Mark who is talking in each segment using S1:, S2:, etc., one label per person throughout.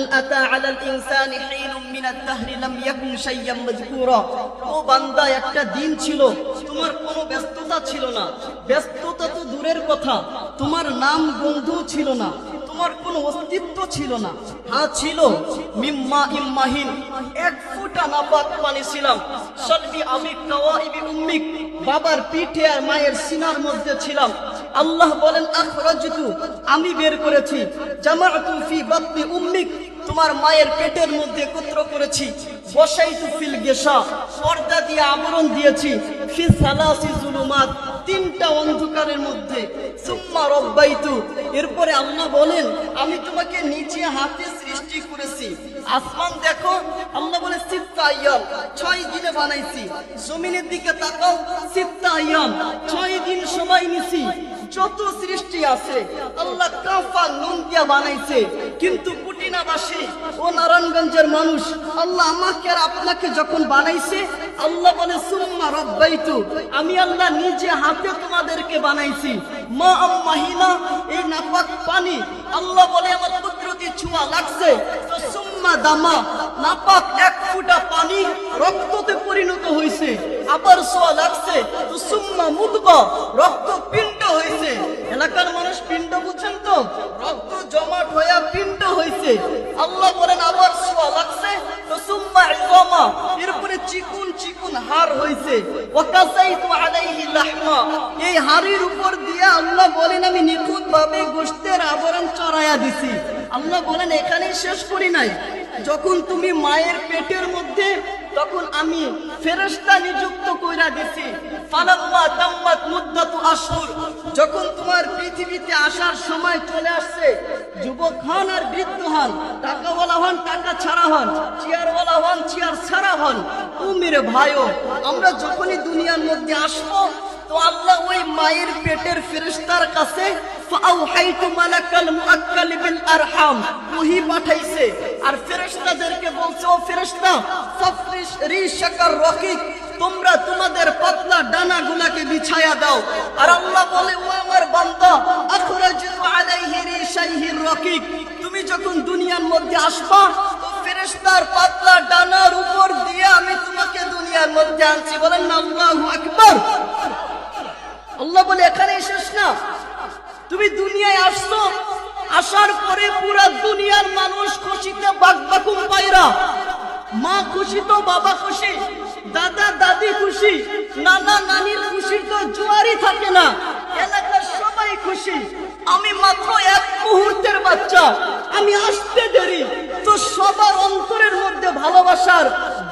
S1: হাল আতা আলাল ইনসানি হিনুম মিনাত দাহরি লাম ইয়াকুন শাইয়াম মাযকুরা ও বান্দা, একটা দিন ছিল, তোমার কোনো ব্যস্ততা ছিল না। ব্যস্ততা তো দূরের কথা, তোমার নাম বন্ধু ছিল না, তোমার কোনো অস্তিত্ব ছিল না। হ্যাঁ ছিল, মিম্মা ইম্মাহিন, এক ফুটা নাপাক পানি ছিলাম। সলবি আমি কাওয়াইবি উম্মিক, বাবার পিঠে আর মায়ের সিনার মধ্যে ছিলাম। আল্লাহ বলেন, আখরাজতু, আমি বের করেছি। জামাআতু ফি বাতনি উম্মিক তোমার মায়ের পেটের মধ্যে একত্র করেছি। বসাইতু ফিল গেশা পর্দা দিয়ে আবরণ দিয়েছি। ফি সালাসি জুলুমাত, তিনটা অন্ধকারের মধ্যে। সুম্মা রব্বাইতু, এরপরে আল্লাহ বলেন, আমি তোমাকে নিচে হাতে সৃষ্টি করেছি। আসমান দেখো, আল্লাহ বলে, সিত্তা আইয়াম ছয় দিনে বানাইছি। জমিনের দিকে তাকাও, সিত্তা আইয়াম ছয় দিন সময় নিছি। যত সৃষ্টি আছে। আল্লাহ কাফা নুন দিয়া বানাইছে। কিন্তু কুটিনাবাসী ও নারায়ণগঞ্জের মানুষ, আল্লাহ আমাকে আর আপনাকে যখন বানাইছে, আল্লাহ বলে, সুম্মা রব্বাইতু, আমি আল্লাহ নিজে হাতে তোমাদেরকে বানাইছি। মা আম্মাহিনা, এই নাপাক পানি, আল্লাহ বলে, আমার কুদরতি ছোঁয়া লাগছে। তো সুম্মা দামা, নাপাক এক ফুটা পানি রক্ততে পরিণত হয়েছে আবার সোয়া লাগছে, তো সুম্মা মুদবা রক্ত পিণ্ড হয়েছে এলাকার মানুষ পিণ্ড বুঝছেন তো? রক্ত জমাট হইয়া পিণ্ড হয়েছে আল্লাহ বলেন, আবার সোয়া লাগছে সুম্মা ইজামা এরপরে চিকুন চিকুন হাড় হয়েছে ওয়াকাসাইতু আলাইহি লাহমা, এই হাড়ির উপর দিয়ে আল্লাহ বলেন, আমি নিখুঁত ভাবে গোশতের আবরণ চড়াইয়া দিছি। আল্লাহ বলেন, এখানেই শেষ করি নাই। যখন তুমি মায়ের পেটের মধ্যে, তখন আমি ফেরেশতা নিযুক্ত কইরা দিছি যখন তোমার পৃথিবীতে আসার সময় চলে আসছে, যুবক হন আর বৃদ্ধ হন, টাকাওয়ালা হন, টাকা ছাড়া হন, চেয়ারওয়ালা হন, চেয়ার ছাড়া হন তুমির ভাইও, আমরা যখনই দুনিয়ার মধ্যে আসব তো আল্লাহ ওই মায়ের পেটের ফেরেশতার কাছে ফাআউহাইতু মালাকাল মুআক্কাল বিল আরহাম ওহি আর ফেরেশতাদেরকে বলছে, ও ফেরেশতা ফাফরিশ রিশাকার তোমরা তোমাদের পাতলা ডানাগুলাকে বিছায়া দাও। আর আল্লাহ বলে, ও আমার বান্দা আখরাজু আলাইহি রিশাইহির রকিক তুমি যখন দুনিয়ার মধ্যে আসবা ফেরেশতার পাতলা ডানার উপর দিয়ে আমি তোমাকে দুনিয়ার মধ্যে আনছি। বলেন, আল্লাহু আকবার। আল্লাহ বলে, এখানে শেষ না। তুমি দুনিয়ায় আসছো, আসার পরে পুরা দুনিয়ার মানুষ খুশিতে বাকবাকুম পায়রা। মা খুশি তো, বাবা খুশি, দাদা দাদি খুশি, নানা নানির খুশির তো জোয়ারই থাকে না। এলাকার সবাই খুশি। আমি মাত্র এক মুহূর্তের বাচ্চা। আমি আসতে দেরি। তো সবার অন্তরের মধ্যে ভালোবাসার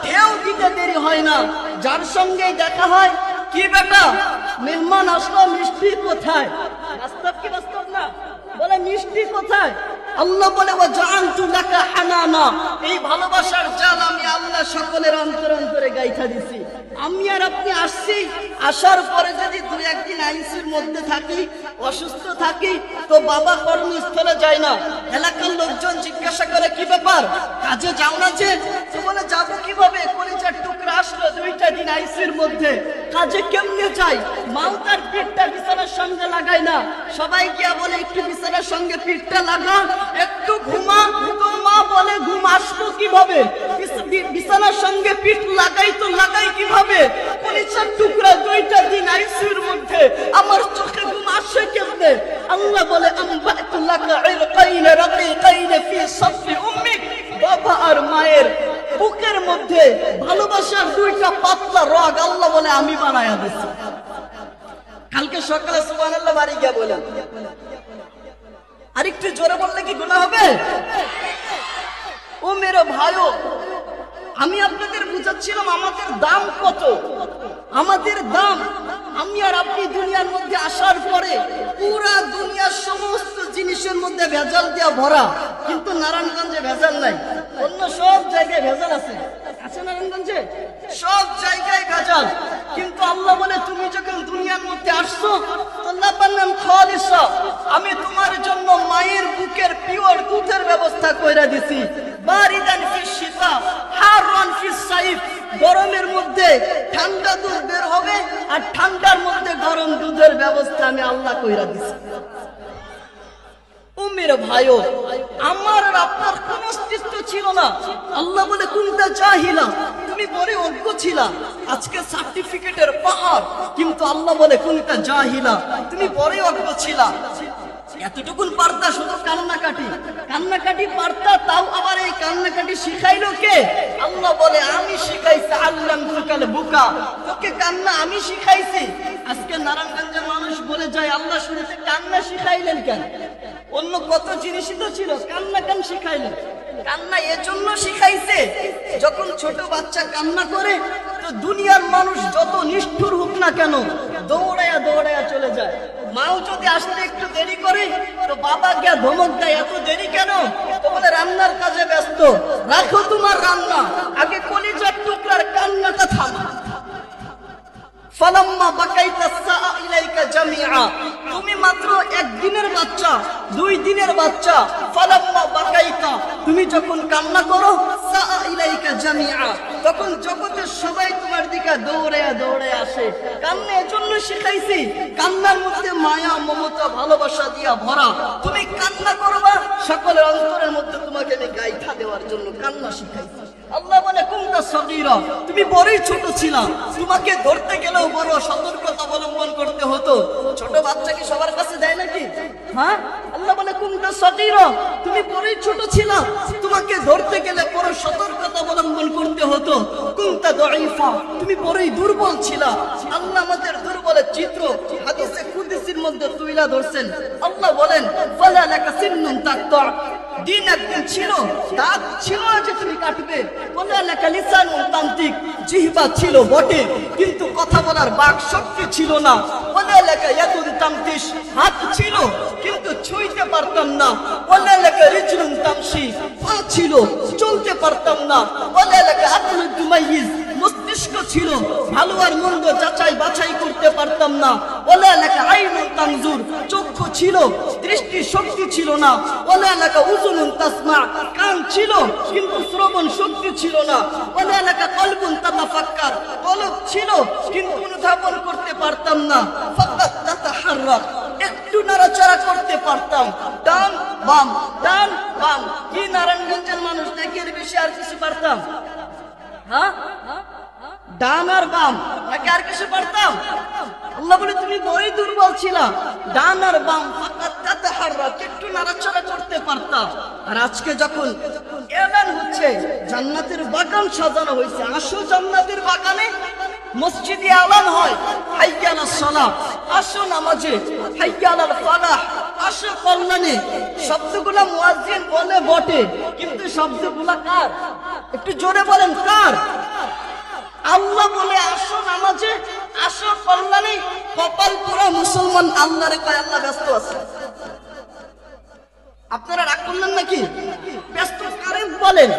S1: ঢেউ দিতে দেরি হয় না। যার সঙ্গেই দেখা হয়, কি বেটা মেহমান আসলো, মিষ্টি কোথায়? বাস্তব কি বাস্তব না? বলে, মিষ্টি কোথায়? আল্লাহ বলে ও জানতু লাকা হানানা এই ভালোবাসার জাল আমি আল্লাহ সকলের অন্তর অন্তরে গাইথা দিছি। আমি আর আপনি আসছি, আসার পরে যদি দুই একদিন আইসির মধ্যে থাকি, অসুস্থ থাকি, তো বাবা কর্মস্থলে যায় না। এলাকার লোকজন জিজ্ঞাসা করে, কি ব্যাপার? কাজে যাও না যে? তো বলে, যাব কীভাবে? কলিজার টুকরা আসলো দুইটা দিন আইসির মধ্যে। কাজে কেমনে চাই মাও তার পিঠটা বিছানার সঙ্গে লাগায় না। সবাই গিয়া বলে, একটু বিছানার সঙ্গে পিঠটা লাগা, একটু ঘুমা। তো মা বলে, ঘুম আসব কীভাবে? বিছানার সঙ্গে পিঠ লাগাই তো লাগাই কীভাবে? কলিজার টুকরা দুইটা দিন আইসির মধ্যে। আমার চোখে ঘুম আসে কেমনে? আল্লাহ বলে উম্মিক। বাবা আর মায়ের বুকের মধ্যে ভালোবাসার দুইটা পাতলা রগ আল্লাহ বলে আমি বানায়া দিছি। কালকে সকালে সুবহানাল্লাহ বাড়ি গিয়া বলেন আরেকটু জোরে বললে কি গুনাহ হবে? ও মেরো ভাইও, আমি আপনাদের বুঝাচ্ছিলাম আমাদের দাম কত। আমাদের দাম, আমি আর আপনি দুনিয়ার মধ্যে আসার পরে পুরা দুনিয়ার সমস্ত জিনিসের মধ্যে ভেজাল দেওয়া ভরা। কিন্তু নারায়ণগঞ্জে ভেজাল নাই। অন্য সব জায়গায় ভেজাল আছে। আছে নারায়ণগঞ্জে? সব জায়গায় কিন্তু আল্লাহ বলে, তুমি যখন দুনিয়ার মধ্যে আসছো আমি তোমার জন্য মায়ের বুকের পিওর দুধের ব্যবস্থা কইরা দিছি। সাইফ। গরমের মধ্যে ঠান্ডা দুধ বের হবে আর ঠান্ডার মধ্যে গরম দুধের ব্যবস্থা আমি আল্লাহ কইরা দিছি। ও ভাইও আমার আর আপনার কোন অস্তিত্ব ছিল না। আল্লাহ বলে, কুনতা চাহিলা তুমি বড় অজ্ঞ ছিলা। আজকে সার্টিফিকেটের পাহাড়, কিন্তু আল্লাহ বলে, কুনতা জাহিলা? তুমি বড় অজ্ঞ ছিলা। এতটুকুন পারতা শুধু কান্নাকাটি। কান্নাকাটি পারতা তাও আবার এই কান্নাকাটি শিখাইলো কে? আল্লাহ বলে, আমি শিখাইছি আল্লাম তুকাল বুকা। তোকে কান্না আমি শিখাইছি। আজকে নারায়ণগঞ্জের মানুষ বলে যায়, আল্লাহ শুনেছে কান্না শিখাইলেন কেন? অন্য কত জিনিসই তো ছিল, কান্না কেন শিখাইলেন কান্না এজন্য শিখাইছে, যখন ছোট বাচ্চা কান্না করে, তো দুনিয়ার মানুষ যত নিষ্ঠুর হোক না কেন, দৌড়ায়া দৌড়ায়া চলে যায়। মাও যদি আসতে একটু দেরি করে, তো বাবা গিয়া ধমক দেয়, এত দেরি কেন? তো বলে, রান্নার কাজে ব্যস্ত, রাখো তোমার রান্না, আগে কলিজার টুকরার কান্নাটা থামা। তুমি মাত্র একদিনের বাচ্চা, দুই দিনের বাচ্চা বাকাইতা। তুমি যখন কান্না করো তখন জগতের সবাই তোমার দিকে দৌড়ে দৌড়ে আসে। কান্না এজন্য শিখাইছি, কান্নার মধ্যে মায়া, মমতা, ভালোবাসা দিয়া ভরা। তুমি কান্না করবা, সকলের অন্তরের মধ্যে তোমাকে আমি গাইথা দেওয়ার জন্য কান্না শিখাইছি। আল্লাহ বলে কুমটা সগীরা, তুমি বড়ই ছোট ছিলা। তোমাকে ধরতে গেলেও বড় সতর্কতা অবলম্বন করতে হতো। ছোট বাচ্চা কি সবার কাছে দেয় নাকি? হ্যাঁ? তুমি বড়ই ছোট ছিলা। তোমাকে ধরতে গেলে বড় সতর্কতা অবলম্বন করতে হতো। দঈফা, তুমি বড়ই দুর্বল ছিলা। আল্লাহ আমাদের দুর্বলের চিত্র হাদিসে কুদসির মধ্যে তুইলা ধরছেন। আল্লাহ বলেন, ফালা লাকা সিন্নুন তাকতা। দিন একদিন ছিল, দাঁত ছিল যে তুমি কাটবে। বলে এলাকা লিসান তান্ত্রিক জিহবা ছিল বটে, কিন্তু কথা বলার বাক শক্তি ছিল না। বলে এলাকা ইয়াদুল তামতিস হাত ছিল, কিন্তু ছুঁইতে পারতাম না। বলে এলাকা রিজলুন তামসি পা ছিল, চলতে পারতাম না। বলে এলাকা আকুল দুমাইজ মস্তিষ্ক ছিল, ভালো আর মন্দ যাচাই বাছাই করতে পারতাম না। ওলা এলাকা আইনুল তানজুর চক্ষু ছিল, দৃষ্টি শক্তি ছিল না। ওলা এলাকা উজুনুন তাসমা কান ছিল, কিন্তু শ্রবণ শক্তি ছিল না। বলে এলাকা কলবুন তাতাফাক্কার, কলব ছিল, কিন্তু অনুধাবন করতে পারতাম না। ফাকাত তাতাহাররাক। একটু নাড়াচাড়া করতে পারতাম। ডান, বাম ডান, বাম। কি নারায়ণগঞ্জের মানুষ দেখি এর বেশি আর কিছু পারতাম? হ্যাঁ? বাম আর কিছু তুমি দুর্বল ছিলা। ডান আর বাম ফাকাত তাতাহাররাক একটু নাড়াচাড়া করতে পারতাম। যখন এলান হচ্ছে, জান্নাতের বাগান সাজানো হয়েছে, আসো জান্নাতের বাগানে। মসজিদে আলান হয় হাইয়ালা সালাহ আসো নামাজে। আপনারা রাগ নাকি? ব্যস্ত কারেন বলেন?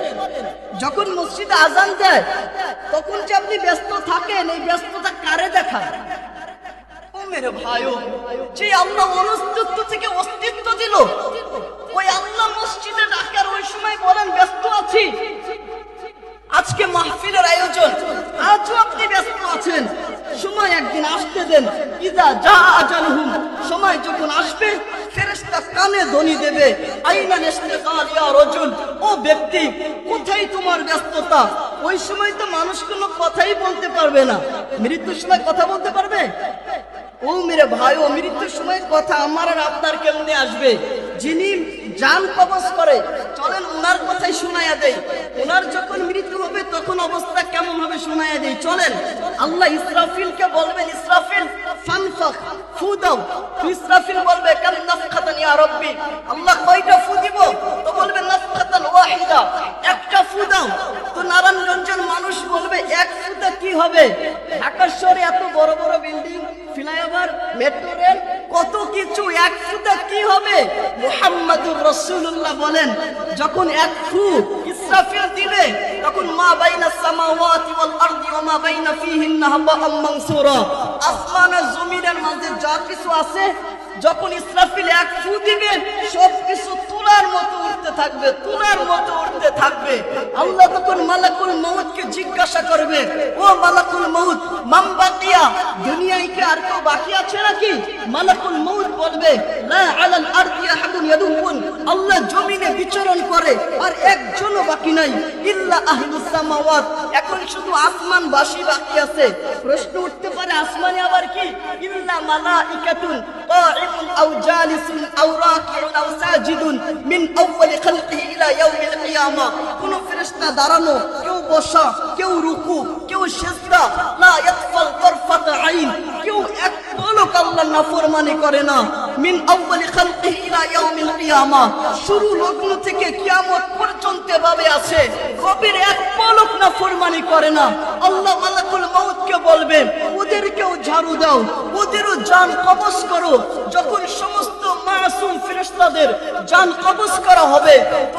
S1: যখন মসজিদে আজান দেয়, তখন যে আপনি ব্যস্ত থাকেন, এই ব্যস্ততা কারে দেখান ও মেরে ভাইও যে আল্লাহ অনস্তিত্ব থেকে অস্তিত্ব দিল, ওই আল্লাহ মসজিদে ডাকার ওই সময় বলেন, ব্যস্ত আছি। আজকে মাহফিলের আয়োজন, আজও আপনি ব্যস্ত আছেন। সময় একদিন আসতে দেন, ইদা যা আজালহুম সময় যখন আসবে, ফেরেশতা কানে ধ্বনি দেবে, আইনা ইস্তেকাল ইয়া রাজুল। ও ব্যক্তি, কোথায় তোমার ব্যস্ততা? ওই সময় তো মানুষ কোনো কথাই বলতে পারবে না। মৃত্যুর সময় কথা বলতে পারবে? ও মেরে ভাই, ও মৃত্যুর সময় কথা আমার আর আপনার কেমনে আসবে। যিনি জান কবজ করে, চলেন ওনার কথাই শোনায়া দেই। ওনার যখন মৃত্যু হবে, তখন অবস্থা কেমন হবে শোনায়া দেই। চলেন, আল্লাহ ইসরাফিলকে বলবেন, ইসরাফিল ফানফাখ ফু ইসরাফিল বলবে কাম নাফখাতান ইয়া রাব্বি। আল্লাহ কয়টা ফু দিব? তো বলবে, নাফখাতান ওয়াহিদা, একটা ফু দাও। তো নারায়ণগঞ্জের মানুষ বলবে, এক ফুতে কি হবে? ঢাকা শহরে এত বড় বড় বিল্ডিং ফ্লাইওভার, মেট্রো রেল, কত কিছু এক ফুতে কি হবে? মুহাম্মাদুর রাসূলুল্লাহ বলেন, যখন এক ফুট ইসরাফিল দিবে, তখন মা বাইনা সামাওয়াতি ওয়াল আরদি ওয়া মা বাইনা ফিহিন্না হাবাম মানসুরা। আসমান আর জমিনের মাঝে যা কিছু আছে যখন ইসরাফিল এক ফু দিবে সব কিছু তুলার মতো উঠতে থাকবে, তুলার মতো উঠতে থাকবে। আল্লাহ তখন মালাকুল মৌতকে জিজ্ঞাসা করবে, ও মালাকুল মৌত মাম বাকিয়া, দুনিয়ায় কি আর কেউ বাকি আছে নাকি? মালাকুল মৌত বলবে, লা আলাল আরদি আহাদুন ইয়াদুবুন আল্লাহ জমিনে বিচরণ করে, আর একজনও বাকি নাই, ইল্লা আহলুস সামাওয়াত। এখন শুধু আসমান বাসী বাকি আছে। প্রশ্ন উঠতে পারে, আসমানে আবার কি? ইল্লা মালাইকাতুন কাইমুন আও জালিসুন আও রাকিউন আও সাজিদুন মিন আউয়ালি খালকিহি ইলা ইয়াউমিল কিয়ামা কোন ফেরেশতা দাঁড়ানো, কেউ বসা, কেউ রুকু, কেউ সিজদা, লা ইয়াতফাল তারফাত আইন, কেউ এক পলক আল্লাহর নাফরমানি করে না। মিন আউয়ালি খালকিহি ইলা ইয়াউমিল কিয়ামা। শুরু লগ্ন থেকে কিয়ামত পর্যন্ত ভাবে আছে। রবের এক পলক নাফরমানি করে না। আল্লাহ মালাকুল মউতকে বলবেন ওদেরকেও ঝাড়ু দাও। ওদেরও জান কবজ করো যখন সমস্ত মাসুম ফেরেশতাদের জান কবজ করা হবে,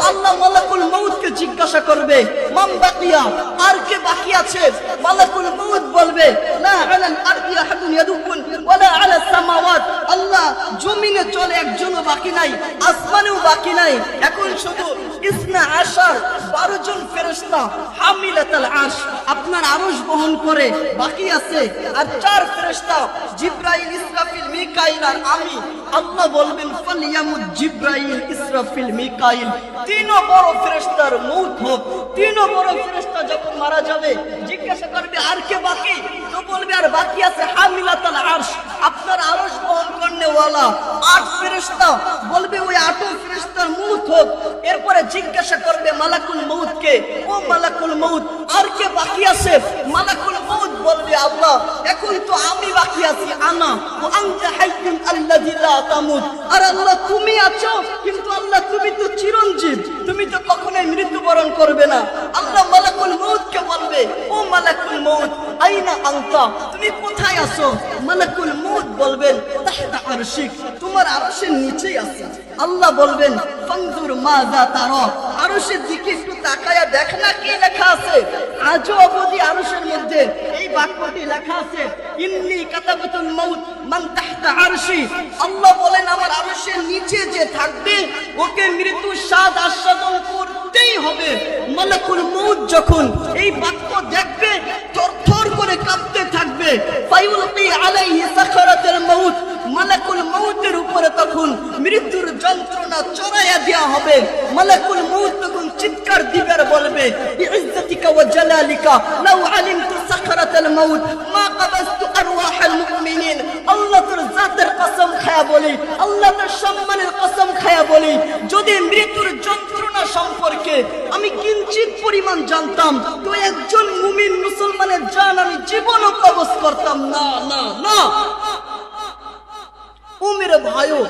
S1: আল্লাহ মালাকুল মউতকে জিজ্ঞাসা করবে মাম বাকিয়া? আর কে বাকি আছে? মালাকুল মউত বলবে লা আলাল আরদি আহাদুন ইয়াদুকুন ওয়ালা আলা সামাওয়াত। আল্লাহ জমিনে চলে একজনও বাকি নাই, আসমানেও বাকি নাই। এখন শুধু ইসনা আশার বারো জন ফেরেশতা হামিলাতাল আরশ, আপনার আরশ বহন করে বাকি আছে। আর চার ফেরেশতা জিব্রাইল ইসরাফিল মিকাইল আর আমি, আল্লাহ বলবেন, ফালিয়ামুদ জিব্রাইল ইসরাফিল মিকাইল। বড় ফেরেশতার হোক বড় ফেরেশতা যখন মারা যাবে, জিজ্ঞাসা করবে, আর কে বাকি? তো বলবে, আর বাকি আছে হামিলাতাল আরশ। আপনার আরশ বহন ওয়ালা আট ফেরেশতা। বলবে, ওই আটও ফেরেশতার হোক। এরপরে জিজ্ঞাসা করবে, মালাকুল মৌতকে ও মালাকুল মৌত আর কে বাকি আছে? মালাকুল বলবে, আল্লাহ, এখন তো আমি বাকি আছি, আনা। ও আনতা হাইয়ুন আল্লাযী লা তামুত। আর আল্লাহ, তুমি আছো, কিন্তু আল্লাহ, তুমি তো চিরঞ্জীব। তুমি তো কখনোই মৃত্যুবরণ করবে না। আল্লাহ মালাকুল মৌতকে বলবে, ও মালাকুল মৌত আইনা আনতা? তুমি কোথায় আছো? মালাকুল মৌত বলবেন, তাহতা আরশিক, তোমার আরশের নিচেই আছে। আল্লাহ বলবেন, ফানজুর মাযা তারা? আরশের দিকে একটু তাকায়া দেখ না কি লেখা আছে। আজও অবধি আরশের মধ্যে বাক্যটি লেখা আছে, ইন্নি কাতাবাতুল মাউত মান তাহতা আরশি। আল্লাহ বলেন, আমার আরশের নিচে যে থাকবে, ওকে মৃত্যু স্বাদ আস্বাদন করতেই হবে। মালাকুল মউত যখন এই বাক্য দেখবে, থরথর করে কাঁপতে থাকবে। ফায়ুলকি আলাইহি সাখারাতুল মাউত মালাকুল মউতের উপরে তখন মৃত্যুর যন্ত্রণা চড়াইয়া দেওয়া হবে। মালাকুল মউত তখন চিৎকার দিবার বলবে বিইজ্জতিকা ওয়া জালালিকা, লাউ আলিমতু সাখারাতাল মাউত, মা কাবাস্তু আরওয়াহাল মুমিনিন। আল্লাহ তোর জাতের কসম খায়া বলি, আল্লাহ তোর সম্মানের কসম খায়া বলি, যদি মৃত্যুর যন্ত্রণা সম্পর্কে আমি কিঞ্চিত পরিমাণ জানতাম, তো একজন মুমিন মুসলমানের জান আমি জীবনও কবজ করতাম। না না না। ও মেরে ভাইও,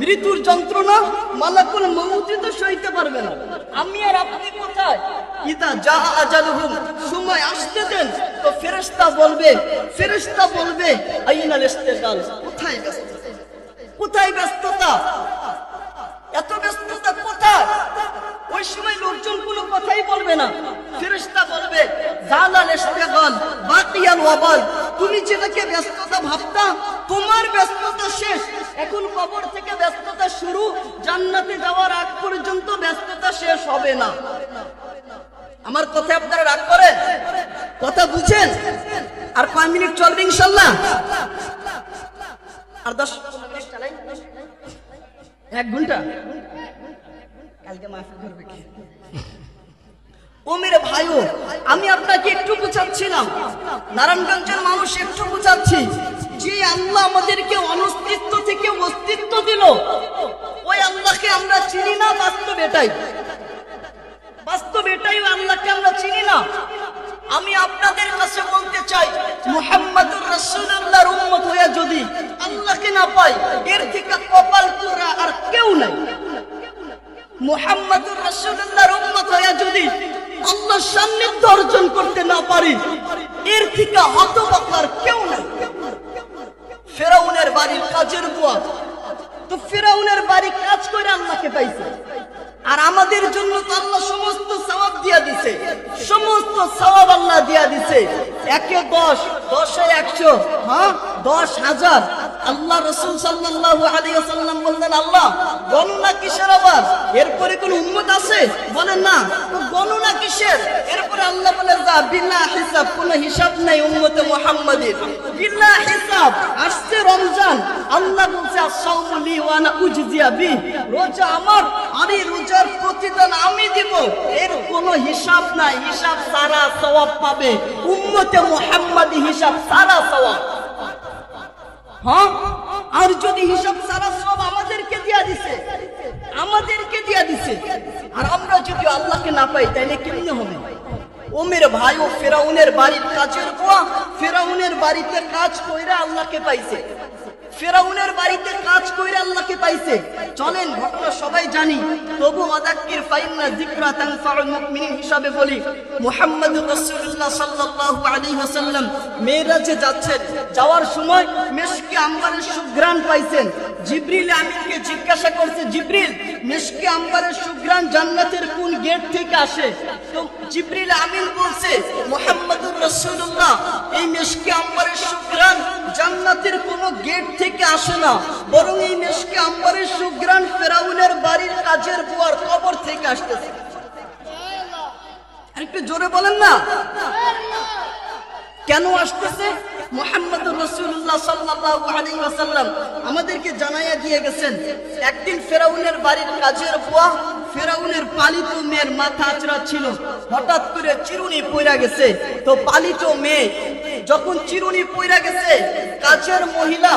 S1: মৃত্যুর যন্ত্রণা মালাকুল মৌতি তো সইতে পারবে না। আমি আর আপনি কোথায়? ইদা যা আজালুহুম, সময় আসতে দেন, তো ফেরেশতা বলবে ফেরেশতা বলবে, আইনাল ইস্তেকাল, কোথায় ব্যস্ততা? কোথায় ব্যস্ততা? এত ব্যস্ততা কোথায়? ওই সময় লোকজন কোনো কথাই বলবে না। ফেরেশতা বলবে, জালাল ইস্তেগাল বাকিয়াল ওয়াবাল। তুমি যেটাকে ব্যস্ততা ভাবতা, তোমার ব্যস্ততা শেষ। এখন কবর থেকে ব্যস্ততা শুরু, জান্নাতে যাওয়ার আগ পর্যন্ত ব্যস্ততা শেষ হবে না। আমার কথা আপনারা রাগ করেন? কথা বুঝেন? আর কয় মিনিট চলবে ইনশাল্লাহ। আর দশ এক ঘণ্টা কালকে মাফি করবে কি? ও মেরে ভাইও আমি আপনাকে একটু বুঝাচ্ছিলাম। নারায়ণগঞ্জের মানুষ একটু বুঝাচ্ছি যে আল্লাহ আমাদেরকে অনস্তিত্ব থেকে অস্তিত্ব দিল। ওই আল্লাহকে আমরা চিনি না বাস্তব এটাই। বাস্তব এটাই আল্লাহকে আমরা চিনি না। আমি আপনাদের কাছে বলতে চাই, মুহাম্মাদুর রাসূলুল্লাহর উম্মত হয়ে যদি আল্লাহকে না পাই, এর থেকে কপাল পুরা আর কেউ নাই। মুহাম্মাদুর রাসূলুল্লাহর উম্মত হয়ে যদি আল্লাহর সান্নিধ্য অর্জন করতে না পারি, এর থেকে হতবাকার কেউ নাই। ফেরাউনের বাড়ির কাজের বুয়া তো ফেরাউনের বাড়ি কাজ করে আল্লাহকে পাইছে। আর আমাদের জন্য তো আল্লাহ সমস্ত সওয়াব দিয়া দিছে। সমস্ত সওয়াব আল্লাহ দিয়া দিছে। একে দশ, দশে একশো হ্যাঁ? দশ হাজার। আল্লাহ রসুল সাল্লাল্লাহু আলাইহি ওয়াসাল্লাম বললেন, আল্লাহ, গণনা কিসের আবার? এরপরে কোন উম্মত আছে? বলেন, না। গণনা কিসের? এরপরে আল্লাহ বলে যা, বিনা হিসাব, কোনো হিসাব নাই উম্মতে মুহাম্মাদের। বিনা হিসাব আসছে রমজান আল্লাহ বলছে আসাউমু লি ওয়া আনা উজজিয়া বি। রোজা আমার আর এই রোজার প্রতিদান আমি দিব। এর কোনো হিসাব নাই, হিসাব সারা সওয়াব পাবে। উম্মতে মুহাম্মাদি হিসাব সারা সওয়াব। হ্যাঁ? আমাদেরকে দিয়া দিছে, আমাদেরকে দিয়া দিছে, আর আমরা যদি আল্লাহকে না পাই, তাইলে কেমনে হবে? ওমের ভাই ও ফেরাউনের বাড়ির কাজের বুয়া, ফেরাউনের বাড়িতে কাজ কইরা আল্লাহকে পাইছে। ফেরাউনের বাড়িতে কাজ কইরা আল্লাহকে পাইছে। চলেন, ঘটনা সবাই জানি। তবু ফাইন্না যিকরা তানফাউল মুমিনিন হিসাবে বলি রাসূলুল্লাহ সাল্লাল্লাহু আলাইহি ওয়াসাল্লাম যাচ্ছেন, যাওয়ার সময় মেশকে আম্বারের সুঘ্রাণ পাইছেন। জিব্রিল আমিনকে জিজ্ঞাসা করছে, জিব্রিল, মেশকে আম্বারের সুঘ্রাণ জান্নাতের কোন গেট থেকে আসে? তো জিব্রিল আমিন বলছে, মোহাম্মদুর রাসূলুল্লাহ, এই মেশকে আম্বারের সুগ্রান জান্নাতের কোনো গেট থেকে আসে না। বরং এই মেশকে আম্বারের সুগ্রান ফেরাউনের বাড়ির কাজের বুয়ার কবর থেকে আসতেছে। একটু জোরে বলেন না। কেন আসতেছে? মোহাম্মদ রসুল্লাহ সাল্লাল্লাহু আলাইহি ওয়াসাল্লাম আমাদেরকে জানাইয়া দিয়ে গেছেন, একদিন ফেরাউনের বাড়ির কাজের বুয়া ফেরাউনের পালিত মেয়ের মাথা আচড়া ছিল। হঠাৎ করে চিরুনি পইরা গেছে। তো পালিত মেয়ে যখন চিরুনি পইরা গেছে কাজের মহিলা,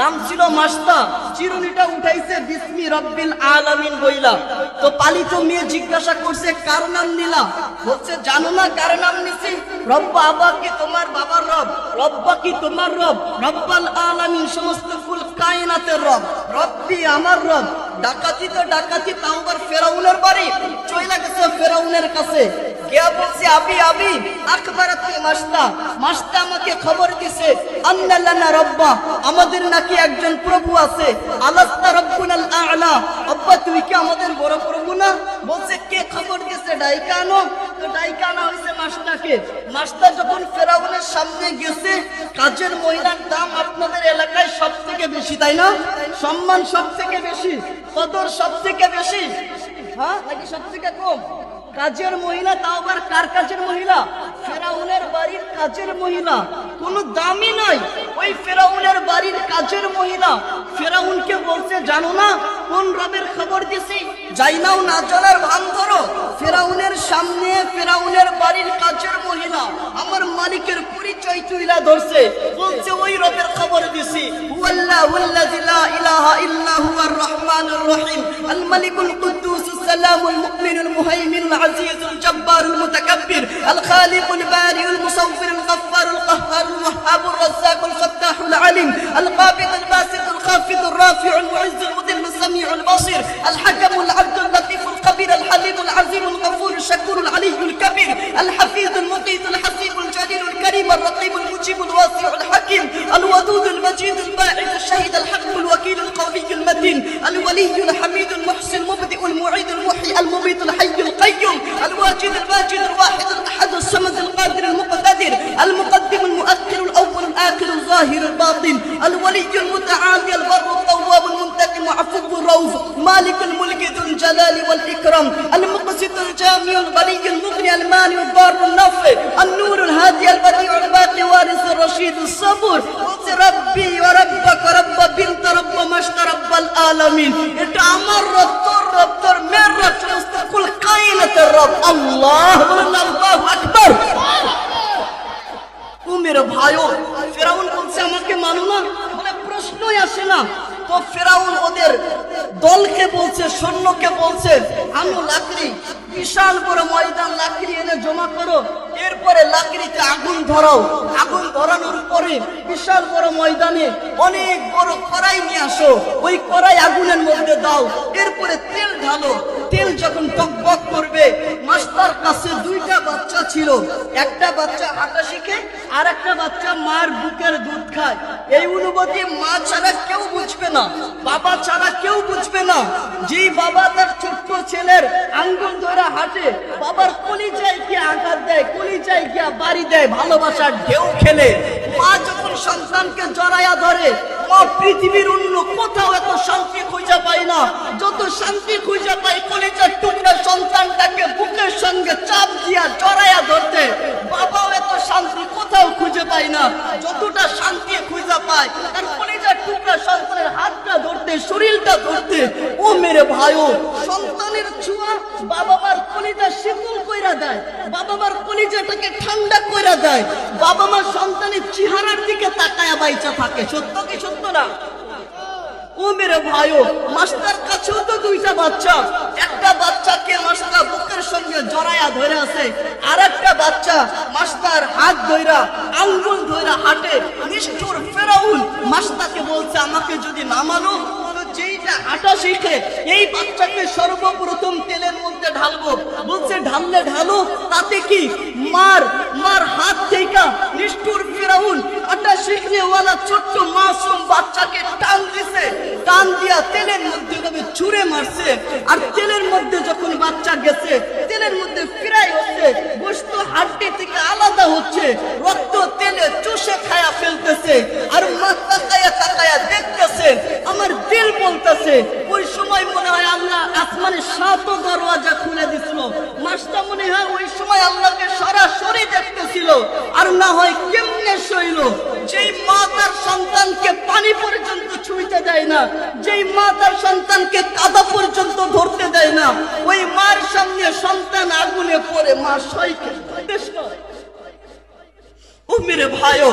S1: নাম ছিল মাস্তা, চিরুনিটা উঠাইছে, বিসমি রব্বিল আলামিন বইলা। তো পালিত মেয়ে জিজ্ঞাসা করছে, কার নাম নিলা? বলছে, জানো না কার নাম নিছি? রব্বা আবা কি তোমার বাবার রব, রব্বা কি তোমার রব? রব্বাল আলামিন সমস্ত ফুল কায়নাতের রব। রব্বি আমার রব। ডাকাতি তো ডাকাতি, তাও আবার ফেরাউনের বাড়ি। চইলা গেছে ফেরাউনের কাছে। আমাদের নাকি একজন প্রভু আছে। আলাস্তা রব্বুনাল আ'লা। আব্বা, তুই কি আমাদের বড় প্রভু না? বলছে, কে খবর দিছে? ডাইকা আনো। তো ডাইকা আনা হইছে মাস্টাকে মাস্টার যখন ফেরাউনের সামনে গেছে, কাজের মহিলার দাম আপনাদের এলাকায় সব থেকে বেশি, তাই না? সম্মান সব থেকে বেশি, কদর সব থেকে বেশি। হ্যাঁ নাকি সব থেকে কম? কাজের মহিলা, তাও আবার কার কাজের মহিলা? ফেরাউনের বাড়ির কাজের মহিলা। কোনো দামই নাই। ওই ফেরাউনের বাড়ির কাজের মহিলা। ফেরাউনকে বলছে, জানো না কোন রবের খবর দিছি, যাই নাও নাচনের ভান করো ফেরাউনের সামনে, ফেরাউনের বাড়ির কাছের মহিলা, আমার মালিকের পরিচয় তুইলা ধরছে। বলছে, ওই রবের খবর দিছি। হুয়াল্লাহুল্লাযী লা ইলাহা ইল্লা হুয়ার রহমানুর রহিম। আল মালিকুল কুদ্দুস সালামুল মুমিনুল মুহাইমিনুল আজিজুল জব্বারুল মুতাকাব্বির। আল খালিকুল বারিউল মুসাউফিরুল গফফারুল কাহ্হার القهار الوهاب الرزاق الفتاح العليم القابض الباسط الخافض الرافع المعز المذل السميع البصير الحكم العبد اللطيف الخبير الحليم العظيم الغفور الشكور العلي الكبير الحفيظ المقيت الحسيب الجليل الكريم الرقيب المجيب الواسع الحكيم الودود المجيد الباعث الشهيد الحق الوكيل القوي المتين الولي الحميد المحسن المبدئ المعيد المحيي المميت الحي الواجد الواجد الواحد الأحد الصمد القادر المقتدر المقدم المؤخر الأول الآخر الظاهر الباطن الولي المتعالي বিশাল বড় ময়দানে অনেক বড় কড়াই নিয়ে আসো। ওই কড়াই আগুনের মধ্যে দাও। এরপরে তেল ঢালো। তেল যখন টকবক করবে, মাস্টার কাছে দুইটা বাচ্চা ছিল। একটা বাচ্চা হাঁটা শিখে আর একটা বাচ্চা মার বুকের দুধ খায়। এই অনুভূতি মা ছাড়া কেউ বুঝবে না, বাবা ছাড়া কেউ বুঝবে না। যেই বাবা তার ছোট্ট ছেলের আঙ্গুল ধরে হাঁটে, বাবার কলিজায় গিয়ে আঘাত দেয়, কলিজায় গিয়া বাড়ি দেয়, ভালোবাসার ঢেউ খেলে। মা যখন সন্তানকে জড়াইয়া ধরে, মা, পৃথিবীর অন্য কোথাও এত শান্তি খুঁজে পায় না। যত শান্তি খুঁজে পায় কলিজার টুকরা সন্তানটাকে বুকের সঙ্গে চাপ দিয়া জড়াইয়া ধরতে, বাবাও এত শান্তি কোথাও খুঁজে পায় না। যতটা শান্তি খুঁজে পায় আর কলিজার টুকরা সন্তানের হাতটা ধরতে, শরীরটা ধরতে, ও মেরে ভাইও, সন্তানের ছোঁয়া বাবা মার কলিজা শীতল কইরা দেয়। বাবা মার কলিজাটাকে ঠান্ডা কইরা দেয়। বাবা মার সন্তানের চেহারার দিকে তাকায়া বাইচা থাকে। সত্য কি সত্য না? ও মেরে ভাইও, মাস্টার কাছেও তো দুইটা বাচ্চা। একটা বাচ্চাকে মাস্টার বুকের সঙ্গে জড়ায়া ধরে আছে আর একটা বাচ্চা মাস্টার হাত ধইরা, আঙ্গুল ধইরা হাঁটে। নিষ্ঠুর ফেরাউন মাস্টারকে বলছে, আমাকে যদি না মানো তো যেইটা হাঁটা শিখে এই বাচ্চাকে সর্বপ্রথম তেলের মধ্যে ঢালবো। বলছে, ঢাললে ঢালো, তাতে কি? মার মার হাত থেকে নিষ্ঠুর ফেরাউন হাঁটা শিখনে ওয়ালা ছোট্ট মাসুম বাচ্চাকে টান দিছে। টান দিয়া তেলের মধ্যে ছুঁড়ে মারছে। আর তেলের মধ্যে যখন বাচ্চা গেছে, তেলের মধ্যে ফিরাই হচ্ছে গোস্ত হাড্ডি থেকে আলাদা হচ্ছে, রক্ত তেলে চুষে খায়া ফেলতেছে, আর মা তাকায়া তাকায়া দেখতেছে, আমার দিল বলতেছে ওই সময় মনে হয় আল্লাহ আসমানের সাত দরওয়াজা খুলে দিছিল। মাসটা মনে হয় ওই সময় আল্লাহকে সরাসরি দেখতেছিল। আর না হয় কেমনে সইল। যেই মা তার সন্তানকে পানি পর্যন্ত ছুঁইতে দেয় না, যেই মা তার সন্তানকে কাদা পর্যন্ত ধরতে দেয় না, ওই মার সামনে সন্তান আগুনে পড়ে, মা সইকে। ও মেরে ভাইও,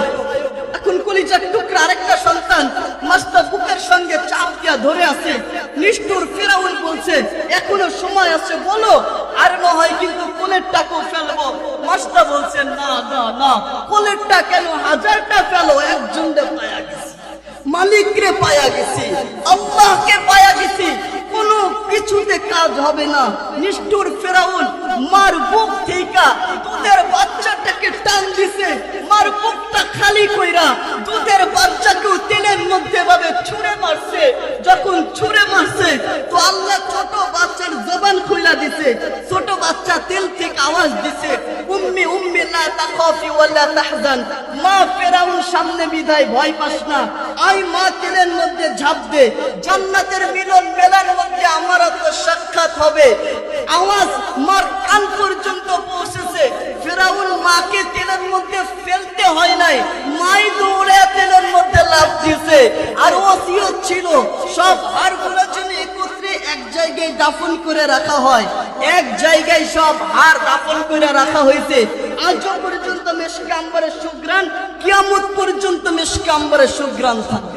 S1: এখন কলিজার টুকরা আরেকটা সন্তান মাস্টার বুকের সঙ্গে চাপ দিয়া ধরে আছে। নিষ্ঠুর ফিরাউন বলছে, এখনও সময় আছে, বলো, আর না হয় কিন্তু কোলের টাকাও ফেলব। মাস্টার বলছে, না না না, কোলেরটা কেন হাজারটা ফেলো, একজন পায়া গেছে। মালিকরে পায়া গেছি, আল্লাহকে পায়া গেছি কোনো কিছুতে কাজ হবে না। নিষ্ঠুর ফেরাউন মার বুক থেকে দুধের বাচ্চাটাকে টান দিছে। মার বুকটা খালি কইরা দুধের বাচ্চাকেও তেলের মধ্যে ভাবে ছুঁড়ে মারছে। যখন ছুঁড়ে মারছে তো আল্লাহ ছোট বাচ্চার জবান খুইলা দিছে ছোট বাচ্চা তেল থেকে আওয়াজ দিছে উম্মি উম্মি লা তাহজান। মা ফেরাউন সামনে বিদায়, ভয় পাস না। আই মা তেলের মধ্যে ঝাঁপ দে। জান্নাতের মিলন মেলার মধ্যে আমার তো সাক্ষাৎ হবে। আওয়াজ মার কান পর্যন্ত পৌঁছেছে। ফেরাউন মাকে তেলের মধ্যে ফেলতে হয় নাই। মাই দৌড়ে তেলের মধ্যে লাভ দিয়েছে। আর ওসিয়ত ছিল, সব হাড়গুলো যেন একত্রে এক জায়গায় দাফন করে রাখা হয়। এক জায়গায় সব হাড় দাফন করে রাখা হয়েছে। আজও পর্যন্ত মেশকে আম্বারের সুগ্রাণ কিয়ামত পর্যন্ত মেশকে আম্বারের সুগ্রাণ থাকবে।